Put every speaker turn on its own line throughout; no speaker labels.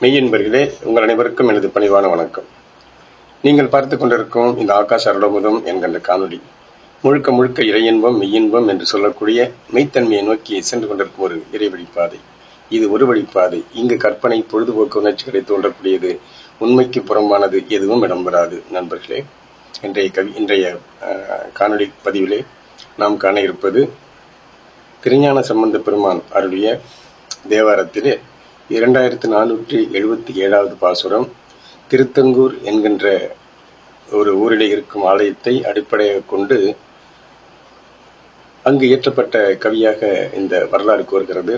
மெய்யன்பர்களே உங்கள் அனைவருக்கும் எனது பணிவான வணக்கம். நீங்கள் பார்த்து கொண்டிருக்கும் இந்த ஆகாஷ அருளமுதம் என்கின்ற காணொளி முழுக்க முழுக்க இறையின்பம் மெய்யின்பம் என்று சொல்லக்கூடிய மெய்த்தன்மையை நோக்கி சென்று கொண்டிருக்கும் ஒரு இறைவழி பாதை இது ஒரு வழிப்பாதை. இங்கு கற்பனை பொழுதுபோக்கு உணர்ச்சிகளை தோன்றக்கூடியது உண்மைக்கு புறம்பானது எதுவும் இடம்பெறாது. நண்பர்களே இன்றைய கவி இன்றைய காணொலி பதிவிலே நாம் காண இருப்பது திருஞான சம்பந்த பெருமான் அருளிய தேவாரத்திலே இரண்டாயிரத்து நானூற்றி எழுபத்தி ஏழாவது பாசுரம் திருத்தங்கூர் என்கின்ற ஒரு ஊரிலே இருக்கும் ஆலயத்தை அடிப்படையாக கொண்டு அங்கு இயற்றப்பட்ட கவியாக இந்த வரலாறு கூறுகிறது.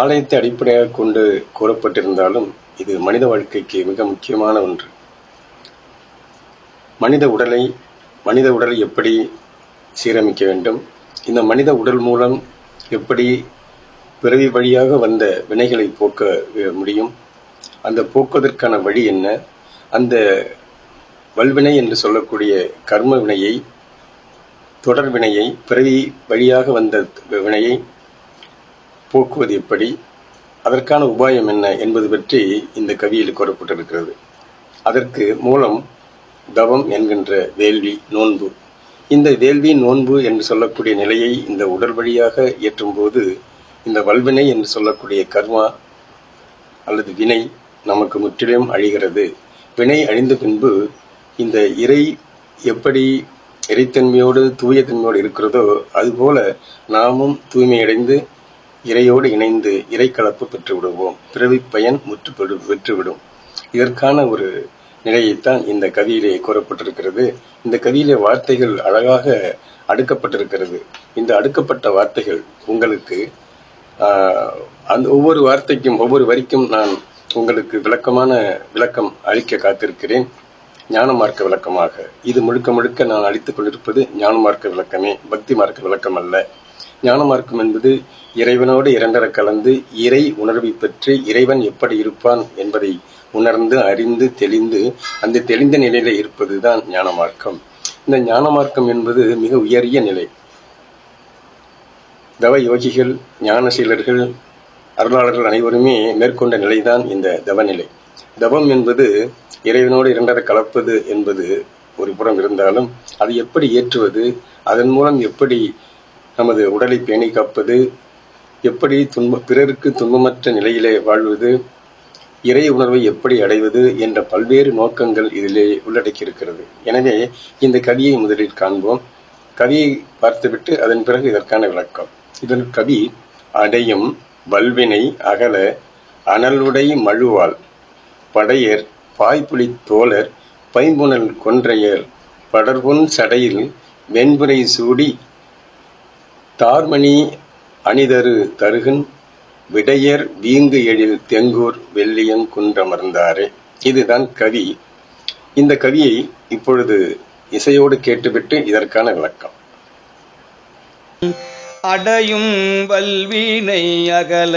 ஆலயத்தை அடிப்படையாக கொண்டு கூறப்பட்டிருந்தாலும் இது மனித வாழ்க்கைக்கு மிக முக்கியமான ஒன்று. மனித உடலை மனித உடலை எப்படி சீரமைக்க வேண்டும்? இந்த மனித உடல் மூலம் எப்படி பிறவி வழியாக வந்த வினைகளை போக்க முடியும். அந்த போக்குவதற்கான வழி என்ன? அந்த வல்வினை என்று சொல்லக்கூடிய கர்ம வினையை தொடர் வினையை பிறவி வழியாக வந்த வினையை போக்குவது எப்படி? அதற்கான உபாயம் என்ன என்பது பற்றி இந்த கவியில் கூறப்பட்டிருக்கிறது. அதற்கு மூலம் தவம் என்கின்ற வேள்வி நோன்பு. இந்த வேள்வி நோன்பு என்று சொல்லக்கூடிய நிலையை இந்த உடல் வழியாக இயற்றும்போது இந்த வல்வினை என்று சொல்லக்கூடிய கர்மா அல்லது வினை நமக்கு முற்றிலும் அழிகிறது. வினை அழிந்த பின்பு இந்த இறை எப்படி இறைத்தன்மையோடு தூயத்தன்மையோடு இருக்கிறதோ அதுபோல நாமும் தூய்மையடைந்து இறையோடு இணைந்து இறை கலப்பு பெற்று விடுவோம் பிறவி பயன் முற்று பெற்றுவிடும் இதற்கான ஒரு நிலையைத்தான் இந்த கவியிலே கூறப்பட்டிருக்கிறது. இந்த கவியிலே வார்த்தைகள் அழகாக அடுக்கப்பட்டிருக்கிறது. இந்த அடுக்கப்பட்ட வார்த்தைகள் உங்களுக்கு அந்த ஒவ்வொரு வார்த்தைக்கும் ஒவ்வொரு வரிக்கும் நான் உங்களுக்கு விளக்கமான விளக்கம் அளிக்க காத்திருக்கிறேன். ஞான மார்க்க விளக்கமாக. இது முழுக்க முழுக்க நான் அளித்துக் கொண்டிருப்பது ஞான மார்க்க விளக்கமே பக்தி மார்க்க விளக்கம் அல்ல. ஞான மார்க்கம் என்பது இறைவனோடு இரண்டர கலந்து இறை உணர்வை பெற்று இறைவன் எப்படி இருப்பான் என்பதை உணர்ந்து அறிந்து தெளிந்து அந்த தெளிந்த நிலையில இருப்பதுதான் ஞான மார்க்கம் இந்த ஞான மார்க்கம் என்பது மிக உயரிய நிலை. தவ யோகிகள் ஞானசீலர்கள் அருளாளர்கள் அனைவருமே மேற்கொண்ட நிலைதான் இந்த தவநிலை. தவம் என்பது இறைவனோடு இரண்டரை கலப்பது என்பது ஒரு புறம் இருந்தாலும் அதை எப்படி ஏற்றுவது அதன் மூலம் எப்படி நமது உடலை பேணி காப்பது எப்படி துன்ப பிறருக்கு துன்பமற்ற நிலையிலே வாழ்வது இறை உணர்வை எப்படி அடைவது என்ற பல்வேறு நோக்கங்கள் இதிலே உள்ளடக்கியிருக்கிறது. எனவே இந்த கவியை முதலில் காண்போம். கவியை பார்த்துவிட்டு அதன் பிறகு இதற்கான விளக்கம். இதன் கவி அடையும் வல்வினை அகல அனலுடை மழுவாள். படையர் பாய்ப்புலி தோழர் பைம்புணல் கொன்றையர் படர்பொன் சடையில் வெண்புரை சூடி தார்மணி அணிதரு தருகன் விடையர் வீங்கு எழில் தெங்கூர் வெள்ளியங் குன்றமர்ந்தாரே. இதுதான் கவி. இந்த கவியை இப்பொழுது இசையோடு கேட்டுவிட்டு இதற்கான விளக்கம்.
அடையும் வல்வினை அகல.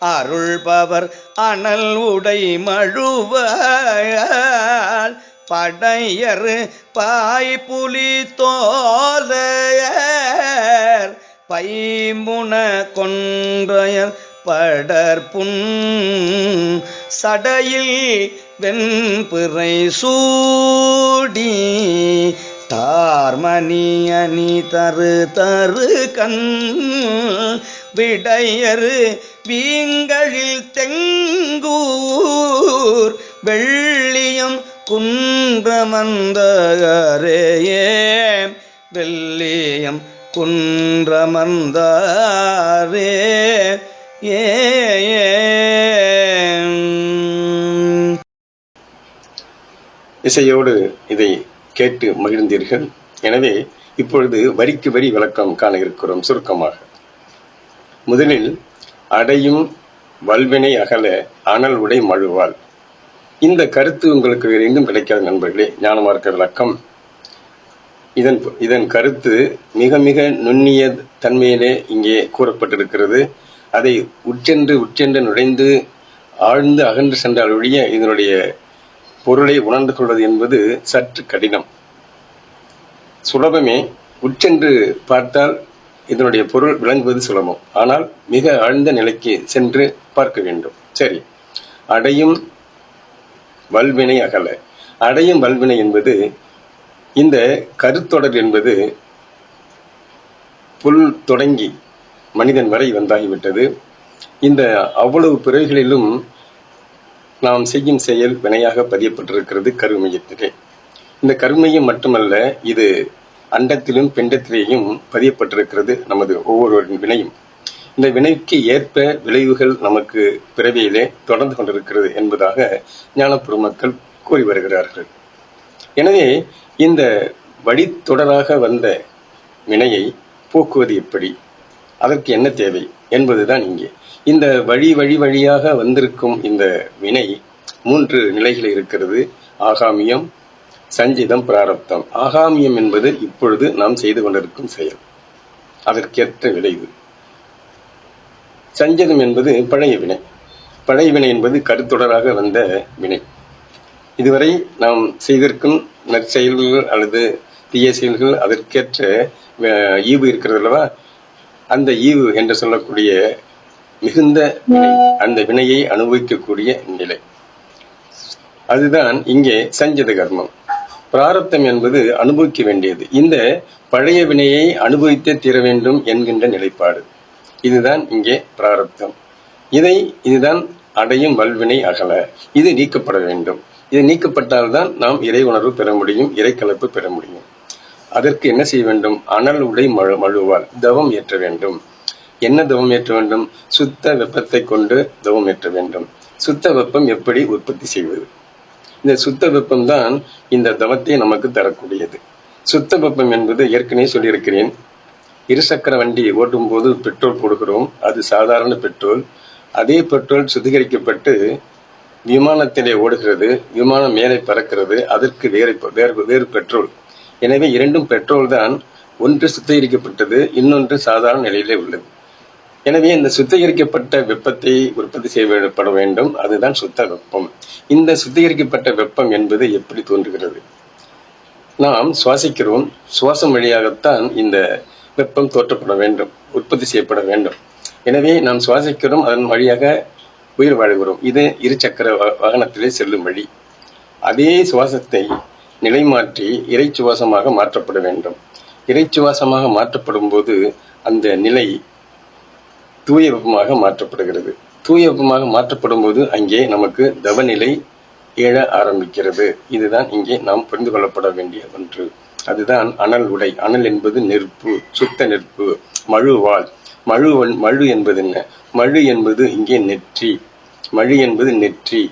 அருள்பவர் அனல் உடை மழுவால் படையர் பாய்புலி தோலையர். பைமுன கொன்றையர் படற்புண் சடையில் வெண்பிறை சூடி தார்மணிய நீ தரு தரு கண் விடையரு வீங்களில் தெங்கூர் வெள்ளியம் குன்றமந்தரேயே வெள்ளியம் குன்றமந்தாரே ஏ.
இசையோடு இதை கேட்டு மகிழ்ந்தீர்கள். எனவே இப்பொழுது வரிக்கு வரி விளக்கம் காண இருக்கிறோம் சுருக்கமாக. முதலில் அடையும் வல்வினை அகல அனல் உடை மழுவாள். இந்த கருத்து உங்களுக்கு வேறு எங்கும் கிடைக்காத நண்பர்களே ஞானமார்க்க விளக்கம். இதன் இதன் கருத்து மிக மிக நுண்ணிய தன்மையிலே இங்கே கூறப்பட்டிருக்கிறது. அதை உற்றென்று உற்றென்று நுழைந்து ஆழ்ந்து அகன்று சென்றால் ஒழிய இதனுடைய பொருளை உணர்ந்து கொள்வது என்பது சற்று கடினம். சுலபமே உச்சென்று பார்த்தால் இதனுடைய பொருள் விளங்குவது சுலபம். ஆனால் மிக ஆழ்ந்த நிலைக்கு சென்று பார்க்க வேண்டும். சரி. அடையும் வல்வினை அகல. அடையும் வல்வினை என்பது இந்த கருத்தொடர் என்பது புல் தொடங்கி மனிதன் வரை வந்தாகிவிட்டது. இந்த அவ்வளவு பிறவிகளிலும் நாம் செய்யும் செயல் வினையாக பதியப்பட்டிருக்கிறது கருமையத்திலே. இந்த கருமையம் மட்டுமல்ல இது அண்டத்திலும் பிண்டத்திலேயும் பதியப்பட்டிருக்கிறது நமது ஒவ்வொருவரின் வினையும். இந்த வினைக்கு ஏற்ப விளைவுகள் நமக்கு பிறவியிலே தொடர்ந்து கொண்டிருக்கிறது என்பதாக ஞானப்புற மக்கள் கூறி வருகிறார்கள். எனவே இந்த வழித்தொடராக வந்த வினையை போக்குவது எப்படி? அதற்கு என்ன தேவை? என்பதுதான் இங்கே. இந்த வழி வழி வழியாக வந்திருக்கும் இந்த வினை மூன்று நிலைகள் இருக்கிறது. ஆகாமியம் சஞ்சிதம் பிராரப்தம். ஆகாமியம் என்பது இப்பொழுது நாம் செய்து கொண்டிருக்கும் செயல். அதற்கேற்ற விளைவு. சஞ்சிதம் என்பது பழைய வினை. பழைய வினை என்பது கருத்தொடராக வந்த வினை. இதுவரை நாம் செய்திருக்கும் நற்செயல்கள் அல்லது தீய செயல்கள் அதற்கேற்ற அஹ், ஈவு இருக்கிறது அல்லவா? அந்த ஈவு என்று சொல்லக்கூடிய மிகுந்த வினை அந்த வினையை அனுபவிக்கக்கூடிய நிலை. அதுதான் இங்கே சஞ்சித கர்மம். பிராரப்தம் என்பது அனுபவிக்க வேண்டியது. இந்த பழைய வினையை அனுபவித்தே தீர வேண்டும் என்கின்ற நிலைப்பாடு. இதுதான் இங்கே பிராரப்தம். இதை இதுதான் அடையும் வல்வினை அகல. இது நீக்கப்பட வேண்டும். இது நீக்கப்பட்டால்தான் நாம் இறை உணர்வு பெற முடியும் இறை கலப்பு பெற முடியும். அதற்கு என்ன செய்ய வேண்டும்? அனல் உடை மழு மழுவால் தவம் ஏற்ற வேண்டும். என்ன தவம் ஏற்ற வேண்டும்? சுத்த வெப்பத்தை கொண்டு தவம் ஏற்ற வேண்டும். சுத்த வெப்பம் எப்படி உற்பத்தி செய்வது? இந்த சுத்த வெப்பம் தான் இந்த தவத்தை நமக்கு தரக்கூடியது. சுத்த வெப்பம் என்பது ஏற்கனவே சொல்லியிருக்கிறேன். இருசக்கர வண்டி ஓட்டும் போது பெட்ரோல் போடுகிறோம். அது சாதாரண பெட்ரோல். அதே பெட்ரோல் சுத்திகரிக்கப்பட்டு விமானத்திலே ஓடுகிறது. விமானம் மேலே பறக்கிறது. அதற்கு வேறு வேறு வேறு பெட்ரோல். எனவே இரண்டும் பெட்ரோல் தான். ஒன்று சுத்திகரிக்கப்பட்டது இன்னொன்று சாதாரண நிலையிலே உள்ளது. எனவே இந்த சுத்திகரிக்கப்பட்ட வெப்பத்தை உற்பத்தி செய்யப்பட வேண்டும். அதுதான் சுத்த வெப்பம். இந்த சுத்திகரிக்கப்பட்ட வெப்பம் என்பது எப்படி தோன்றுகிறது? நாம் சுவாசிக்கிறோம். சுவாசம் வழியாகத்தான் இந்த வெப்பம் தோற்றப்பட வேண்டும் உற்பத்தி செய்யப்பட வேண்டும். எனவே நாம் சுவாசிக்கிறோம் அதன் வழியாக உயிர் வாழ்கிறோம். இது இருசக்கர வாகனத்திலே செல்லும் வழி. அதே சுவாசத்தை நிலைமாற்றி இறை சுவாசமாக மாற்றப்பட வேண்டும். இறை சுவாசமாக மாற்றப்படும் போது அந்த நிலை தூய வெப்பமாக மாற்றப்படுகிறது. தூய வெப்பமாக மாற்றப்படும் போது அங்கே நமக்கு தவநிலை எழ ஆரம்பிக்கிறது. இதுதான் இங்கே நாம் புரிந்து கொள்ளப்பட வேண்டிய ஒன்று. அதுதான் அனல் உடை. அனல் என்பது நெருப்பு சுத்த நெருப்பு மழுவாள் மழு மழு என்பது என்ன? மழு என்பது இங்கே நெற்றி. மழு என்பது நெற்றி.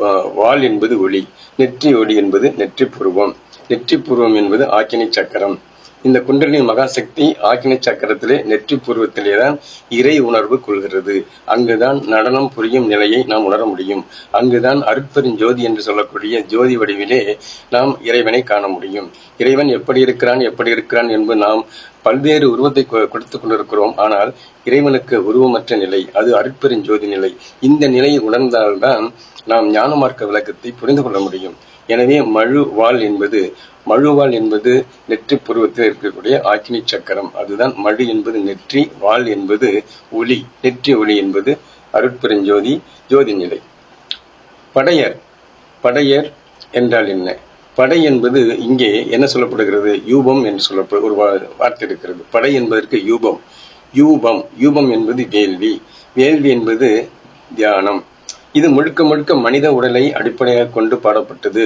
வால் வாள் என்பது ஒளி நெற்றி ஒளி என்பது நெற்றி புருவம் நெற்றி புருவம் என்பது ஆக்கினி சக்கரம். இந்த குண்டலினி மகாசக்தி ஆக்கினை சக்கரத்திலே நெற்றி பூர்வத்திலே தான் இறை உணர்வு கொள்கிறது. அங்குதான் நடனம் புரியும் நிலையை நாம் உணர முடியும். அங்குதான் அருட்பெரும் ஜோதி என்று சொல்லக்கூடிய ஜோதி வடிவிலே நாம் இறைவனை காண முடியும். இறைவன் எப்படி இருக்கிறான் எப்படி இருக்கிறான் என்பது நாம் பல்வேறு உருவத்தை கொடுத்து கொடுத்துக் கொண்டிருக்கிறோம். ஆனால் இறைவனுக்கு உருவமற்ற நிலை அது அருட்பெரும் ஜோதி நிலை. இந்த நிலையை உணர்ந்தால்தான் நாம் ஞான மார்க்க விளக்கத்தை புரிந்து கொள்ள முடியும். எனவே மழு வாள் என்பது மழுவாள் என்பது நெற்றி புருவத்தில் இருக்கக்கூடிய ஆக்கினி சக்கரம். அதுதான் மழு என்பது நெற்றி வாள் என்பது ஒளி. நெற்றி ஒளி என்பது அருட்பெருஞ்சோதி ஜோதி நிலை. படையர். படையர் என்றால் என்ன? படை என்பது இங்கே என்ன சொல்லப்படுகிறது? யூபம் என்று சொல்லப்படு ஒரு வா- வார்த்தை இருக்கிறது. படை என்பதற்கு யூபம். யூபம். யூபம் என்பது வேள்வி. வேள்வி என்பது தியானம். இது முழுக்க முழுக்க மனித உடலை அடிப்படையாக கொண்டு பாடப்பட்டது.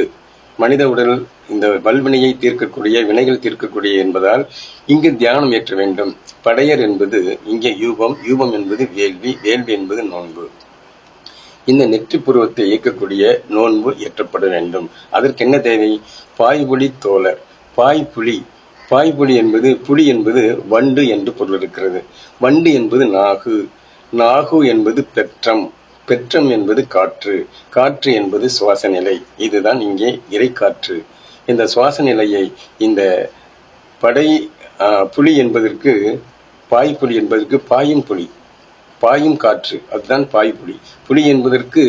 மனித உடல் இந்த வல்வினையை தீர்க்கக்கூடிய வினைகள் தீர்க்கக்கூடிய என்பதால் இங்கு தியானம் ஏற்ற வேண்டும். படையர் என்பது இங்கே யூபம் யூபம் என்பது வேள்வி வேள்வி என்பது நோன்பு. இந்த நெற்றி புருவத்தை இயக்கக்கூடிய நோன்பு ஏற்றப்பட வேண்டும். அதற்கு என்ன தேவை? பாய்புலி தோழர். பாய்புலி பாய்புலி என்பது புலி என்பது வண்டு என்று பொருள் இருக்கிறது. வண்டு என்பது நாகு. நாகு என்பது பெற்றம். பெற்றம் என்பது காற்று. காற்று என்பது சுவாச நிலை இதுதான் இங்கே இறைக்காற்று. இந்த சுவாச நிலையை இந்த படை புலி என்பதற்கு பாய்புலி என்பதற்கு பாயும் புலி. பாயும் காற்று. அதுதான் பாய்புலி புலி. என்பதற்கு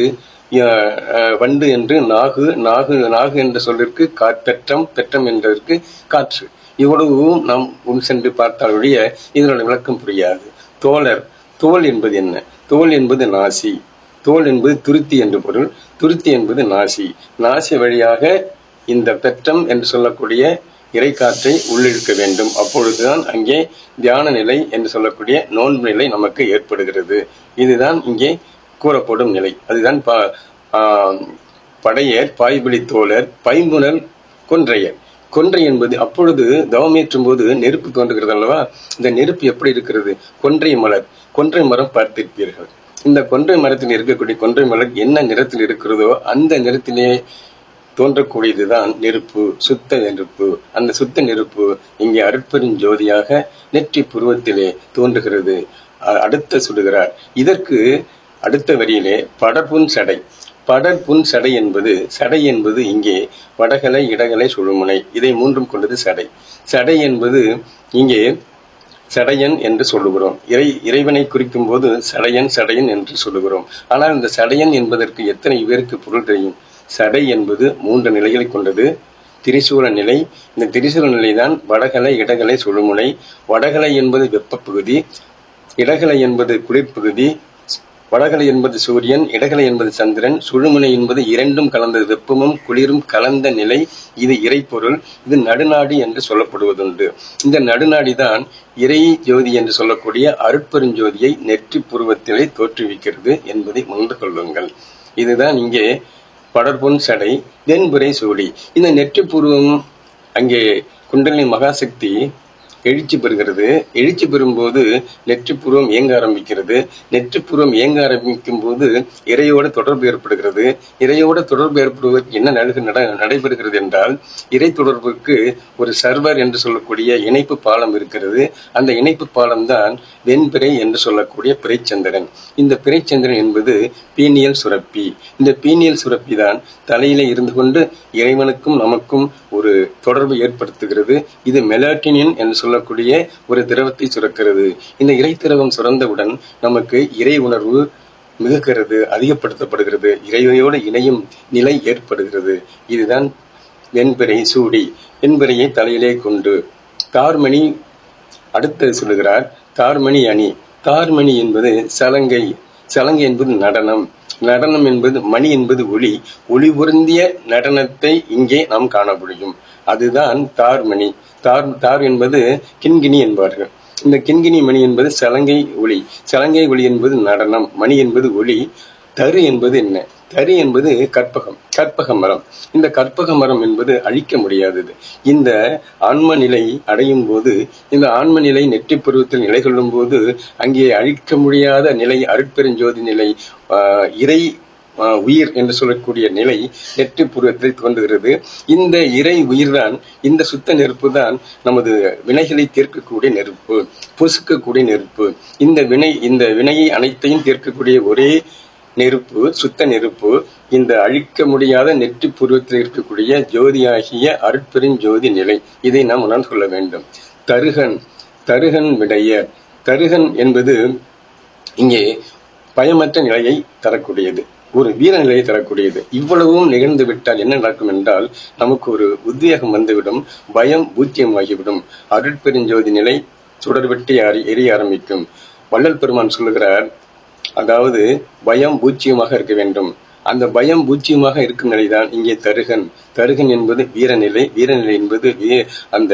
வண்டு என்று நாகு நாகு நாகு என்ற சொல்லிற்கு கா பெற்றம் பெற்றம் என்பதற்கு காற்று. இவ்வளவும் நாம் உன் சென்று பார்த்தால் ஒழிய இதனுடைய விளக்கம் புரியாது. தோழர் தோல் என்பது என்ன? தோல் என்பது நாசி. தோல் என்பது துருத்தி என்று பொருள். துருத்தி என்பது நாசி. நாசி வழியாக இந்த பெற்றம் என்று சொல்லக்கூடிய இறைக்காற்றை உள்ளிழுக்க வேண்டும். அப்பொழுதுதான் அங்கே தியான நிலை என்று சொல்லக்கூடிய நோன்பு நிலை நமக்கு ஏற்படுகிறது. இதுதான் இங்கே கூறப்படும் நிலை. அதுதான் ப- படையர் பாய்பிடி தோழர் பைம்புணல் கொன்றையர். கொன்றை என்பது அப்பொழுது தவமேற்றும் போது நெருப்பு தோன்றுகிறது அல்லவா? இந்த நெருப்பு எப்படி இருக்கிறது? கொன்றை மலர். கொன்றை மரம் பார்த்திருப்பீர்கள். இந்த கொன்றை மரத்தில் இருக்கக்கூடிய கொன்றை மலர் என்ன நிறத்தில் இருக்கிறதோ அந்த நிறத்திலே தோன்றக்கூடியதுதான் நெருப்பு சுத்த நெருப்பு. அந்த சுத்த நெருப்பு இங்கே அருட்பெருஞ்சோதியாக நெற்றி புருவத்திலே தோன்றுகிறது. அடுத்த சுடுகிறார் இதற்கு அடுத்த வரியிலே படர்புன் சடை. படர்புன் சடை என்பது சடை என்பது இங்கே வடகலை இடகலை சுழுமுனை. இதை மூன்றும் கொண்டது சடை. சடை என்பது இங்கே சடையன் என்று சொல்லுகிறோம். இறை இறைவனை குறிக்கும் போது சடையன் சடையன் என்று சொல்லுகிறோம். ஆனால் இந்த சடையன் என்பதற்கு எத்தனை பேருக்கு பொருள் தெரியும்? சடை என்பது மூன்று நிலைகளை கொண்டது. திரிசூல நிலை இந்த திரிசூல நிலைதான் வடகலை இடகலை சுழுமுனை. வடகலை என்பது வெப்பப்பகுதி இடகலை என்பது குளிர்பகுதி வடகலை என்பது சூரியன் இடகலை என்பது சந்திரன் சுழுமுனை என்பது இரண்டும் கலந்த வெப்பமும் குளிரும் கலந்த நிலை இது இறைப்பொருள் இது நடுநாடி என்று சொல்லப்படுவதுண்டு. இந்த நடுநாடி தான் இறை ஜோதி என்று சொல்லக்கூடிய அருட்பெருஞ்சோதியை நெற்றி புருவத்திலே தோற்றுவிக்கிறது என்பதை உணர்ந்து கொள்ளுங்கள். இதுதான் இங்கே படற்பொன் சடை தென்புரை சூடி. இந்த நெற்றி புருவம் அங்கே குண்டலின் மகாசக்தி எழுச்சி பெறுகிறது. எழுச்சி பெறும்போது நெற்றிப்புறம் இயங்க ஆரம்பிக்கிறது. நெற்றிப்புறம் இயங்க ஆரம்பிக்கும் போது இறையோட தொடர்பு ஏற்படுகிறது. இறையோட தொடர்பு ஏற்படுவதற்கு என்ன நடு- நட- நடைபெறுகிறது என்றால் இறை தொடர்புக்கு ஒரு சர்வர் என்று சொல்லக்கூடிய இணைப்பு பாலம் இருக்கிறது. அந்த இணைப்பு பாலம் தான் வெண்பிறை என்று சொல்லக்கூடிய பிறைச்சந்திரன். இந்த பிறைச்சந்திரன் என்பது பீனியல் சுரப்பி. இந்த பீனியல் சுரப்பி தான் தலையிலே இருந்து கொண்டு இறைவனுக்கும் நமக்கும் ஒரு தொடர்பு ஏற்படுத்துகிறது. இது மெலாட்டினின் என்று சொல்லக்கூடிய ஒரு திரவத்தை சுரக்கிறது. இந்த இறை திரவம் சுரந்தவுடன் நமக்கு இறை உணர்வு மிகுக்கிறது அதிகப்படுத்தப்படுகிறது. இறைவனோடு இணையும் நிலை ஏற்படுகிறது. இதுதான் வெண்பிறை சூடி. வெண்பிறையை தலையிலே கொண்டு தார்மணி அடுத்து சொல்லுகிறார் தார்மணி அணி. தார்மணி என்பது சலங்கை. சலங்கை என்பது நடனம். நடனம் என்பது மணி என்பது ஒளி. ஒளி பொருந்திய நடனத்தை இங்கே நாம் காண முடியும் அதுதான் தார்மணி தார் தார் என்பது கிண்கிணி என்பார்கள். இந்த கிண்கிணி மணி என்பது சலங்கை ஒளி. சலங்கை ஒளி என்பது நடனம். மணி என்பது ஒளி. தரு என்பது என்ன? தரு என்பது கற்பகம். கற்பக மரம். இந்த கற்பக மரம் என்பது அழிக்க முடியாதது. இந்த ஆன்ம நிலை அடையும் போது இந்த ஆன்ம நிலை நெற்றி பருவத்தில் நிலை கொள்ளும் போது அங்கே அழிக்க முடியாத நிலை அருட்பெருஞ்சோதி நிலை இறை உயிர் என்று சொல்லக்கூடிய நிலை நெற்றி புருவத்தை தோன்றுகிறது. இந்த இறை உயிர்தான் இந்த சுத்த நெருப்பு தான் நமது வினைகளை தீர்க்கக்கூடிய நெருப்பு பொசுக்கக்கூடிய நெருப்பு. இந்த வினை இந்த வினையை அனைத்தையும் தீர்க்கக்கூடிய ஒரே நெருப்பு சுத்த நெருப்பு இந்த அழிக்க முடியாத நெற்றி புருவத்தில் இருக்கக்கூடிய ஜோதியாகிய அருட்பெருஞ்சோதி நிலை. இதை நாம் உணர்ந்து கொள்ள வேண்டும். தருகன் தருகன் விடைய. தருகன் என்பது இங்கே பயமற்ற நிலையை தரக்கூடியது. ஒரு வீர நிலையை தரக்கூடியது. இவ்வளவும் நிகழ்ந்து விட்டால் என்ன நடக்கும் என்றால் நமக்கு ஒரு உத்வேகம் வந்துவிடும் பயம் பூஜ்யமாகிவிடும். அருட்பெருஞ்சோதி நிலை சுடர்விட்டு அறி எரிய ஆரம்பிக்கும். வள்ளல் பெருமான் சொல்லுகிறார் அதாவது பயம் பூச்சியமாக இருக்க வேண்டும். அந்த பயம் பூச்சியமாக இருக்கும் நிலைதான் இங்கே தருகன். தருகன் என்பது வீரநிலை வீரநிலை என்பது அந்த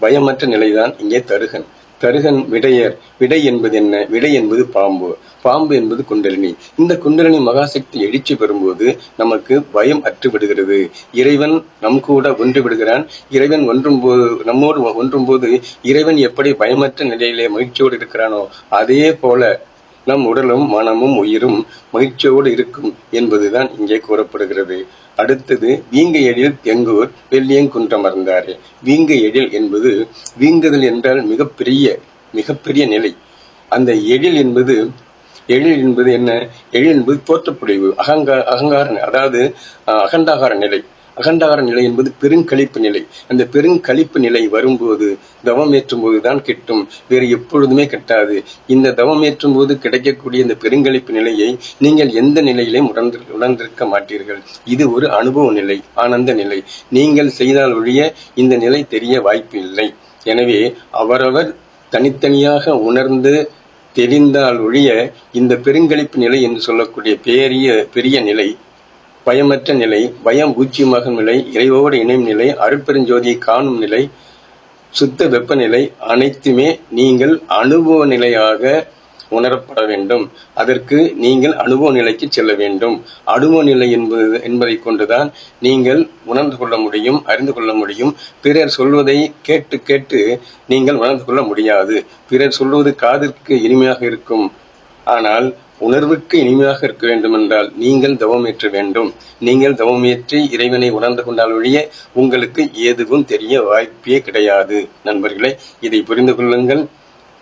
பயமற்ற நிலைதான் இங்கே தருகன். தருகன் விடையர். விடை என்பது என்ன? விடை என்பது பாம்பு. பாம்பு என்பது குண்டலினி. இந்த குண்டலினி மகாசக்தி எழுச்சி பெறும்போது நமக்கு பயம் அற்று விடுகிறது. இறைவன் நம் கூட ஒன்று விடுகிறான். இறைவன் ஒன்றும் போது நம்மோடு ஒன்றும் போது இறைவன் எப்படி பயமற்ற நிலையிலே மகிழ்ச்சியோடு இருக்கிறானோ அதே போல நம் உடலும் மனமும் உயிரும் மகிழ்ச்சியோடு இருக்கும் என்பதுதான் இங்கே கூறப்படுகிறது. அடுத்தது வீங்க எழில் தெங்கூர் வெள்ளியங்குன்றமர்ந்தாரே. வீங்க எழில் என்பது வீங்குதல் என்றால் மிகப்பெரிய மிகப்பெரிய நிலை. அந்த எழில் என்பது எழில் என்பது என்ன? எழில் என்பது தோற்றப்பொழிவு அகங்கா அகங்கார அதாவது அஹ், அகண்டாகார நிலை. அகண்டார நிலை என்பது பெருங்கழிப்பு நிலை. அந்த பெருங்கழிப்பு நிலை வரும்போது தவம் ஏற்றும் போதுதான் கிட்டும். வேறு எப்பொழுதுமே கிட்டாது. இந்த தவம் ஏற்றும் போது கிடைக்கக்கூடிய இந்த பெருங்கழிப்பு நிலையை நீங்கள் எந்த நிலையிலையும் உணர்ந்து உணர்ந்திருக்க மாட்டீர்கள்? இது ஒரு அனுபவ நிலை ஆனந்த நிலை. நீங்கள் செய்தால் ஒழிய இந்த நிலை தெரிய வாய்ப்பு இல்லை. எனவே அவரவர் தனித்தனியாக உணர்ந்து தெரிந்தால் ஒழிய இந்த பெருங்கழிப்பு நிலை என்று சொல்லக்கூடிய பெரிய பெரிய நிலை பயமற்ற நிலை பயம் பூச்சியமாகும் நிலை இறைவோடு இணையும் நிலை அருட்பெருஞ்சோதியை காணும் நிலை சுத்த வெப்பநிலை அனைத்துமே நீங்கள் அனுபவ நிலையாக உணரப்பட வேண்டும். அதற்கு நீங்கள் அனுபவ நிலைக்கு செல்ல வேண்டும். அனுபவ நிலை என்பது என்பதை கொண்டுதான் நீங்கள் உணர்ந்து கொள்ள முடியும் அறிந்து கொள்ள முடியும். பிறர் சொல்வதை கேட்டு கேட்டு நீங்கள் உணர்ந்து கொள்ள முடியாது. பிறர் சொல்வது காதிற்கு இனிமையாக இருக்கும். ஆனால் உணர்வுக்கு இனிமையாக இருக்க வேண்டும் என்றால் நீங்கள் தவமேற்ற வேண்டும். நீங்கள் தவமேற்றி இறைவனை உணர்ந்து கொண்டால் ஒழிய உங்களுக்கு எதுவும் தெரிய வாய்ப்பே கிடையாது. நண்பர்களே இதை புரிந்து கொள்ளுங்கள்.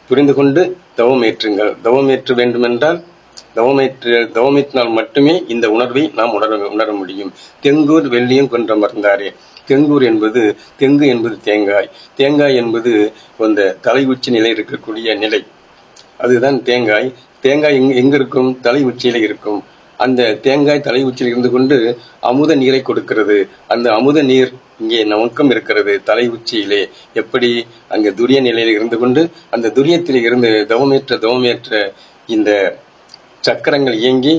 புரிந்து கொண்டு தவமேற்றுங்கள் தவமேற்ற வேண்டுமென்றால் தவமேற்று தவமேற்றினால் மட்டுமே இந்த உணர்வை நாம் உணர உணர முடியும். தெங்கூர் வெள்ளியும் கொன்ற மறந்தாரே தெங்கூர் என்பது தெங்கு என்பது தேங்காய். தேங்காய் என்பது அந்த தலை உச்சி நிலை இருக்கக்கூடிய நிலை. அதுதான் தேங்காய். தேங்காய் எங் எங்க இருக்கும் தலை உச்சியில இருக்கும். அந்த தேங்காய் தலை உச்சியில் இருந்து கொண்டு அமுத நீரை கொடுக்கிறது. அந்த அமுத நீர் இங்கே நமக்கும் இருக்கிறது தலை உச்சியிலே. எப்படி? அங்க துரிய நிலையில் இருந்து கொண்டு அந்த துரியத்தில் இருந்து தவமேற்ற தவமேற்ற இந்த சக்கரங்கள் இயங்கி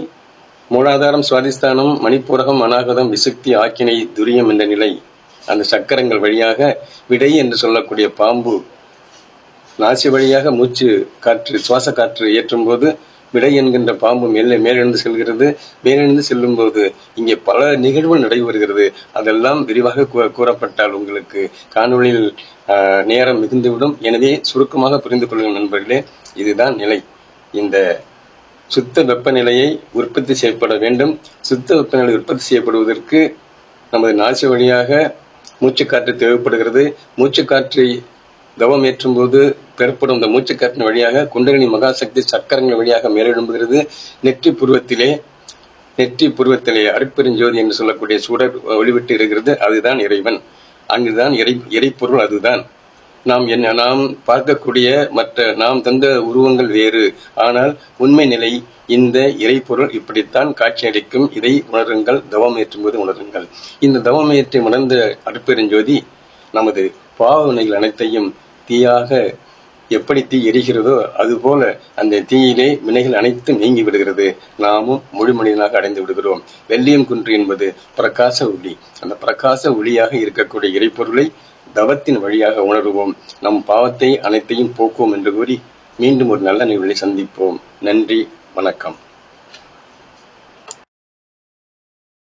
மூலாதாரம் சுவாதிஸ்தானம் மணிப்பூரகம் அநாகதம் விசுக்தி ஆக்கினை துரியம் என்ற நிலை அந்த சக்கரங்கள் வழியாக விடை என்று சொல்லக்கூடிய பாம்பு நாசி வழியாக மூச்சு காற்று சுவாச காற்று ஏற்றும் போது விடை என்கின்ற பாம்பு மேலே மேலெழுந்து செல்கிறது. மேலெழுந்து செல்லும் போது இங்கே பல நிகழ்வு நடைபெறுகிறது அதெல்லாம் விரிவாக கூறப்பட்டால் உங்களுக்கு காணொளியில் நேரம் மிகுந்துவிடும். எனவே சுருக்கமாக புரிந்து கொள்ளுங்கள் நண்பர்களே இதுதான் நிலை. இந்த சுத்த வெப்பநிலையை உற்பத்தி செய்யப்பட வேண்டும். சுத்த வெப்பநிலை உற்பத்தி செய்யப்படுவதற்கு நமது நாசி வழியாக மூச்சுக்காற்று தேவைப்படுகிறது. மூச்சுக்காற்றை தவம் ஏற்றும் போது பெறப்படும் இந்த மூச்சுக்காற்றின் வழியாக குண்டலினி மகாசக்தி சக்கரங்கள் வழியாக மேலெழும்புகிறது. நெற்றி புருவத்திலே நெற்றி புருவத்திலே அருட்பெருஞ்சோதி என்று சொல்லக்கூடிய சூட ஒளிவிட்டு இருக்கிறது அதுதான் இறைவன். அங்குதான் இறை இறைப்பொருள் அதுதான். நாம் என்ன நாம் பார்க்கக்கூடிய மற்ற நாம் தந்த உருவங்கள் வேறு. ஆனால் உண்மை நிலை இந்த இறைப்பொருள் இப்படித்தான் காட்சியளிக்கும். இதை உணருங்கள் தவம் ஏற்றும் போது உணருங்கள். இந்த தவம் ஏற்றி உணர்ந்த அருட்பெருஞ்சோதி நமது பாவனைகள் அனைத்தையும் தீயாக எப்படி தீ எரிகிறதோ அதுபோல அந்த தீயிலே வினைகள் அனைத்தும் நீங்கி விடுகிறது. நாமும் முழு மனிதனாக அடைந்து விடுகிறோம். வெள்ளியம் குன்று என்பது பிரகாச ஒளி. அந்த பிரகாச ஒளியாக இருக்கக்கூடிய இறைப்பொருளை தவத்தின் வழியாக உணருவோம். நம் பாவத்தை அனைத்தையும் போக்குவோம் என்று கூறி மீண்டும் ஒரு நல்ல நிகழ்வை சந்திப்போம். நன்றி. வணக்கம்.